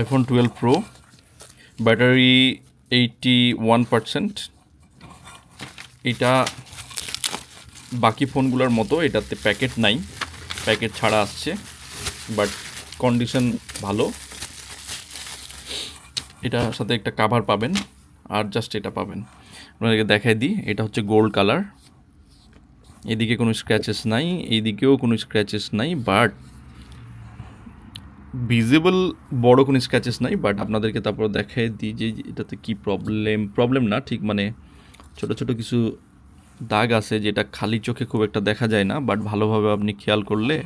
IPhone twelve pro battery eighty one percent এটা বাকি ফোনগুলোর মতো, এটাতে প্যাকেট নাই প্যাকেট ছাড়া আসছে বাট কন্ডিশন ভালো। এটার সাথে একটা কাভার পাবেন, আর জাস্ট এটা পাবেন। আপনাদেরকে দেখাই দিই, এটা হচ্ছে গোল্ড কালার এদিকে কোনো স্ক্র্যাচেস নাই এইদিকেও কোনো স্ক্র্যাচেস নাই বাট ভিজিবল বড় কোনো স্ক্র্যাচেস নাই বাট আপনাদেরকে তারপর দেখাই দিই যে এটাতে কি প্রবলেম প্রবলেম না, ঠিক মানে ছোট ছোট কিছু দাগ আছে যেটা খালি চোখে খুব একটা দেখা যায় না বাট ভালোভাবে আপনি খেয়াল করলে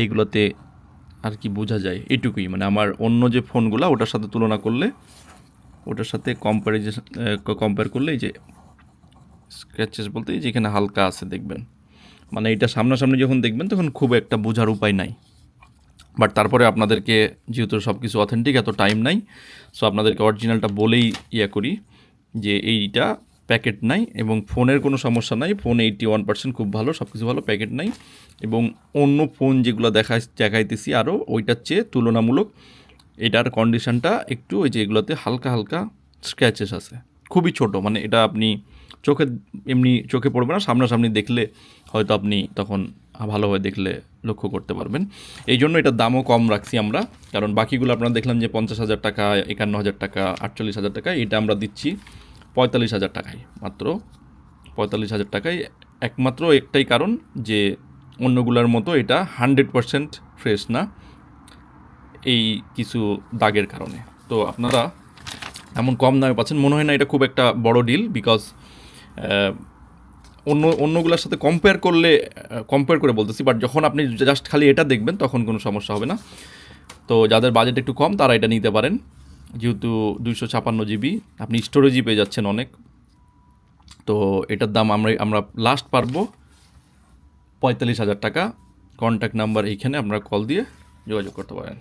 এইগুলোতে আর কি বোঝা যায়, এটুকুই। মানে আমার অন্য যে ফোনগুলো, ওটার সাথে তুলনা করলে, ওটার সাথে কম্প্যারিজন কম্পেয়ার করলে এই যে স্ক্র্যাচেস বলতে যেখানে হালকা আছে দেখবেন। মানে এটা সামনাসামনি যখন দেখবেন, তখন খুব একটা বোঝার উপায় নাই। বাট তারপরে আপনাদেরকে, যেহেতু সব কিছু অথেন্টিক এত টাইম নাই সো আপনাদেরকে অরিজিনালটা বলেই ইয়ে করি যে এইটা প্যাকেট নাই এবং ফোনের কোনো সমস্যা নাই, ফোন এইটি ওয়ান পার্সেন্ট খুব ভালো সব কিছু ভালো প্যাকেট নাই এবং অন্য ফোন যেগুলো দেখা দেখাইতেছি আরও ওইটার চেয়ে তুলনামূলক এটার কন্ডিশনটা একটু ওই যে এগুলোতে হালকা হালকা স্ক্র্যাচেস আছে। খুবই ছোট মানে এটা আপনি চোখে এমনি চোখে পড়বে না, সামনাসামনি দেখলে হয়তো আপনি তখন ভালোভাবে দেখলে লক্ষ্য করতে পারবেন। এই জন্য এটার দামও কম রাখছি আমরা। কারণ বাকিগুলো আপনারা দেখলাম যে পঞ্চাশ হাজার টাকা, একান্ন হাজার টাকা, আটচল্লিশ হাজার টাকা এটা আমরা দিচ্ছি পঁয়তাল্লিশ হাজার টাকায় মাত্র। পঁয়তাল্লিশ হাজার টাকায় একমাত্র একটাই কারণ যে অন্যগুলোর মতো এটা হান্ড্রেড পারসেন্ট ফ্রেশ না এই কিছু দাগের কারণে। তো আপনারা এমন কম দামে পাচ্ছেন, মনে হয় না এটা খুব একটা বড় ডিল বিকজ অন্য, অন্যগুলোর সাথে কম্পেয়ার করলে কম্পেয়ার করে বলতেছি বাট যখন আপনি জাস্ট খালি এটা দেখবেন, তখন কোনো সমস্যা হবে না। তো যাদের বাজেট একটু কম, তারা এটা নিতে পারেন। যেহেতু দুইশো ছাপান্ন জিবি আপনি স্টোরেজই পেয়ে যাচ্ছেন অনেক। তো এটার দাম আমরা আমরা লাস্ট পারব পঁয়তাল্লিশ হাজার টাকা। কন্ট্যাক্ট নাম্বার এইখানে আপনারা কল দিয়ে যোগাযোগ করতে পারেন।